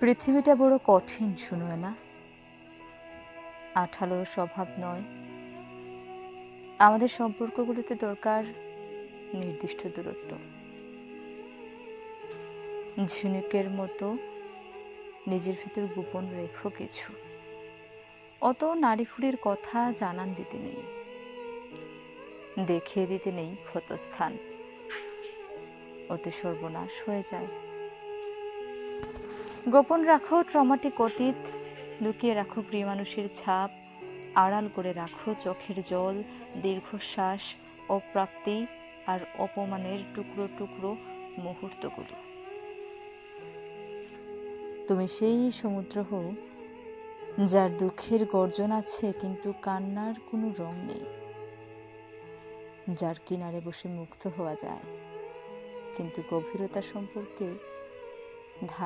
পৃথিবীটা বড় কঠিন শুনবে না আঠালো স্বভাব নয়। আমাদের সম্পর্কগুলোতে দরকার নির্দিষ্ট দূরত্ব। ঝিনুকের মতো নিজের ভিতর গোপন রেখো কিছু। অত নারীফুরির কথা জানান দিতে নেই। দেখিয়ে দিতে নেই ক্ষতস্থান। ওতে সর্বনাশ হয়ে যায়। গোপন রাখো ট্রমাটিক অতীত, লুকিয়ে রাখো প্রিয় মানুষের ছাপ, আড়াল করে রাখো চোখের জল, দীর্ঘশ্বাস, অপ্রাপ্তি আর অপমানের টুকরো টুকরো মুহূর্তগুলো। তুমি সেই সমুদ্র হও, যার দুঃখের গর্জন আছে কিন্তু কান্নার কোনো রং নেই, যার কিনারে বসে মুগ্ধ হওয়া যায়, কিন্তু গভীরতা সম্পর্কে